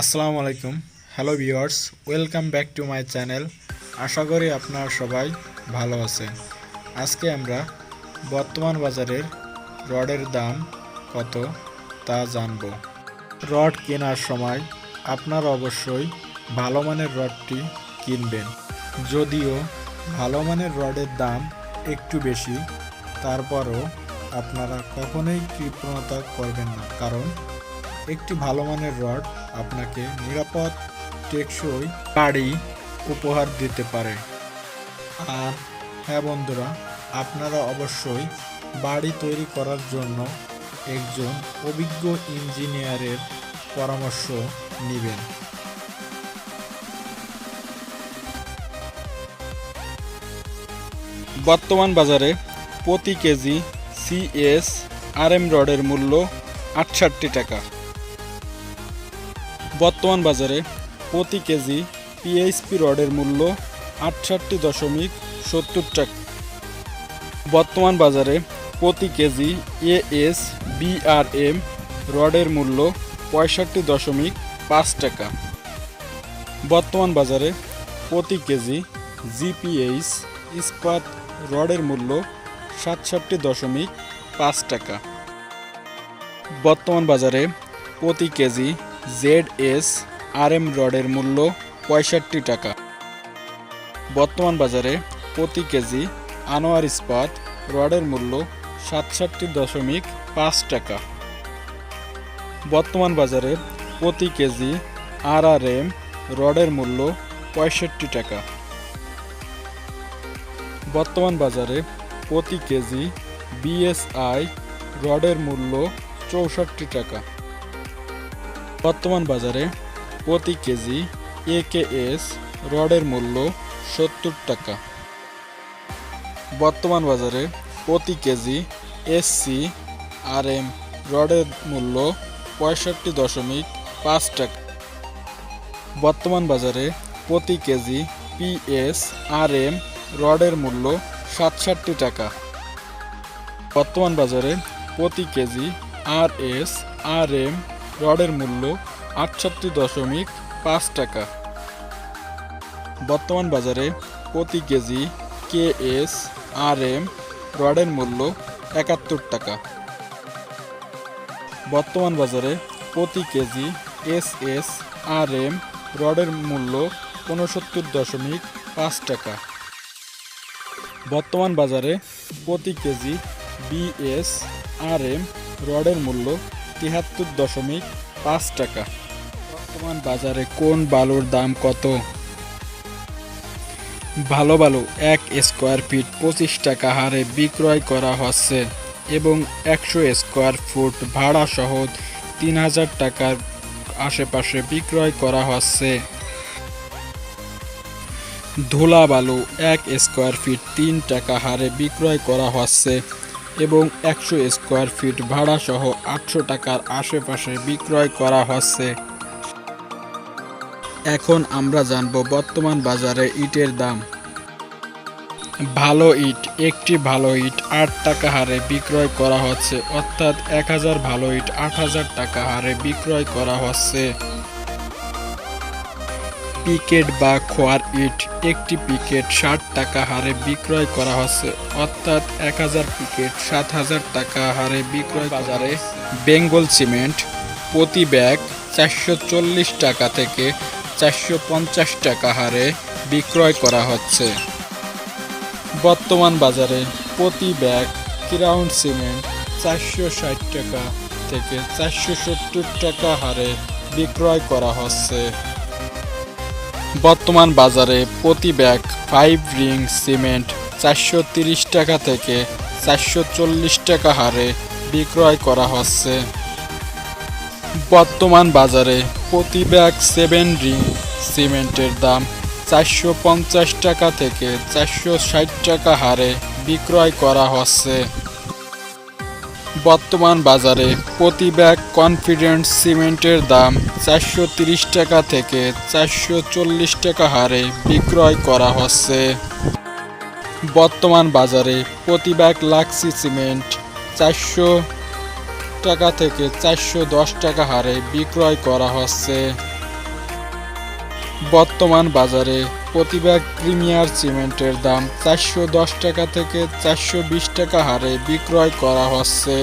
আসসালামু আলাইকুম। Hello viewers welcome back to my channel আশা করি আপনারা সবাই ভালো আছেন। আজকে আমরা বর্তমান বাজারের রডের দাম কত তা জানব। রড কেনার সময় আপনারা অবশ্যই ভালো মানের রডটি কিনবেন। যদিও ভালো মানের রডের দাম একটু বেশি, তারপরও আপনারা কখনোই কৃপণতা করবেন না। কারণ একটি ভালো মানের রড আপনাকে নিরাপদ টেকসই বাড়ি উপহার দিতে পারে। আর হ্যাঁ বন্ধুরা, আপনারা অবশ্যই বাড়ি তৈরি করার জন্য একজন অভিজ্ঞ ইঞ্জিনিয়ারের পরামর্শ নেবেন। বর্তমান বাজারে প্রতি কেজি সিএস আরএম রডের মূল্য আটষট্টি টাকা। বর্তমান বাজারে প্রতি কেজি পিএইচপি রডের মূল্য আটষট্টি দশমিক সত্তর টাকা। বর্তমান বাজারে প্রতি কেজি এএস বিআরএম রডের মূল্য পঁয়ষট্টি দশমিক পাঁচ টাকা। বর্তমান বাজারে প্রতি কেজি জিপিএইচ ইস্পাত রডের মূল্য সাতষট্টি দশমিক পাঁচ টাকা। বর্তমান বাজারে প্রতি KG Z S R M রডের মূল্য পঁয়ষট্টি টাকা। বর্তমান বাজারে প্রতি কেজি আনোয়ার ইস্পাত রডের মূল্য সাতষট্টি দশমিক পাঁচ টাকা। বর্তমান বাজারে প্রতি কেজি আর আর এম রডের মূল্য পঁয়ষট্টি টাকা। বর্তমান বাজারে প্রতি কেজি বিএসআই রডের মূল্য চৌষট্টি টাকা। বর্তমান বাজারে প্রতি কেজি একেএস রডের মূল্য সত্তর টাকা। বর্তমান বাজারে প্রতি কেজি এসসি আর এম রডের মূল্য পঁয়ষট্টি দশমিক পাঁচ টাকা। বর্তমান বাজারে প্রতি কেজি পিএস আর এম রডের মূল্য সাতষট্টি টাকা। বর্তমান বাজারে প্রতি KG R S R M রডের মূল্য আটষট্টি দশমিক পাঁচ টাকা। বর্তমান বাজারে প্রতি KG K S R M রডের মূল্য একাত্তর টাকা। বর্তমান বাজারে প্রতি KG S S R M রডের মূল্য ঊনসত্তর দশমিক পাঁচ টাকা। বর্তমান বাজারে প্রতি কেজি বিএস আর এম রডের মূল্য তিয়াত্তর দশমিক পাঁচ টাকা। বর্তমান বাজারে কোন বালুর দাম কত? ভালো ভালো এক স্কোয়ার ফিট পঁচিশ টাকা হারে বিক্রয় করা হচ্ছে এবং একশো স্কোয়ার ফুট ভাড়া সহ তিন হাজার টাকার আশেপাশে বিক্রয় করা হচ্ছে। ধুলা বালু এক স্কোয়ার ফিট তিন টাকা হারে বিক্রয় করা হচ্ছে এবং একশো স্কোয়ার ফিট ভাড়া সহ আটশো টাকার আশেপাশে বিক্রয় করা হচ্ছে। এখন আমরা জানব বর্তমান বাজারে ইটের দাম। ভালো ইট, একটি ভালো ইট, আট টাকা হারে বিক্রয় করা হচ্ছে। অর্থাৎ এক হাজার ভালো ইট, আট হাজার টাকা হারে বিক্রয় করা হচ্ছে। পিকেট বা খোয়ার ইট, একটি পিকেট ষাট টাকা হারে বিক্রয় করা হচ্ছে। অর্থাৎ এক হাজার পিকেট সাত হাজার টাকা হারে বিক্রয় বাজারে বেঙ্গল সিমেন্ট প্রতি ব্যাগ চারশো চল্লিশ টাকা থেকে চারশো পঞ্চাশ টাকা হারে বিক্রয় করা হচ্ছে। বর্তমান বাজারে প্রতি ব্যাগ ক্রাউন সিমেন্ট চারশো ষাট টাকা থেকে চারশো সত্তর টাকা হারে বিক্রয় করা হচ্ছে। বর্তমান বাজারে প্রতি ব্যাগ ফাইভ রিং সিমেন্ট চারশো টাকা থেকে চারশো চল্লিশ টাকা হারে বিক্রয় করা হচ্ছে। বর্তমান বাজারে প্রতি ব্যাগ সেভেন রিং সিমেন্টের দাম চারশো পঞ্চাশ টাকা থেকে চারশো ষাট টাকা হারে বিক্রয় করা হচ্ছে। বর্তমান বাজারে প্রতি ব্যাগ কনফিডেন্ট সিমেন্টের দাম চারশো টাকা থেকে চারশো চল্লিশ টাকা হারে বিক্রয় করা হচ্ছে। বর্তমান বাজারে প্রতি ব্যাগ লাক্সি সিমেন্ট চারশো টাকা থেকে চারশো দশ টাকা হারে বিক্রয় করা হচ্ছে। বর্তমান বাজারে প্রতি ব্যাগ প্রিমিয়ার সিমেন্টের দাম চারশো দশ টাকা থেকে চারশো বিশ টাকা হারে বিক্রয় করা হচ্ছে।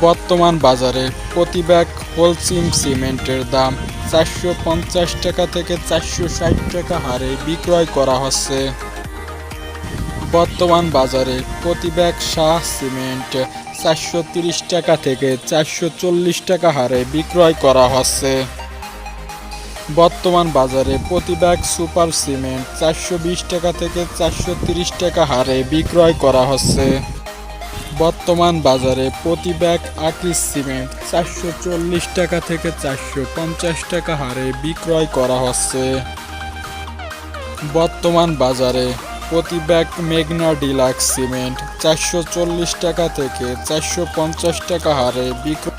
বর্তমান বাজারে প্রতি ব্যাগ হোলসিম সিমেন্টের দাম চারশো পঞ্চাশ টাকা থেকে চারশো ষাট টাকা হারে বিক্রয় করা হচ্ছে। বর্তমান বাজারে প্রতি ব্যাগ শাহ সিমেন্ট চারশো টাকা থেকে চারশো চল্লিশ টাকা হারে বিক্রয় করা হচ্ছে। বর্তমান বাজারে প্রতি ব্যাগ সুপার সিমেন্ট চারশো বিশ টাকা থেকে চারশো টাকা হারে বিক্রয় করা হচ্ছে। বর্তমান বাজারে প্রতি ব্যাগ আকিস সিমেন্ট চারশো চল্লিশ টাকা থেকে চারশো পঞ্চাশ টাকা হারে বিক্রয় করা হচ্ছে। বর্তমান বাজারে প্রতি ব্যাগ মেঘনা ডিলাক্স সিমেন্ট চারশো চল্লিশ টাকা থেকে চারশো পঞ্চাশ টাকা হারে বিক্রয়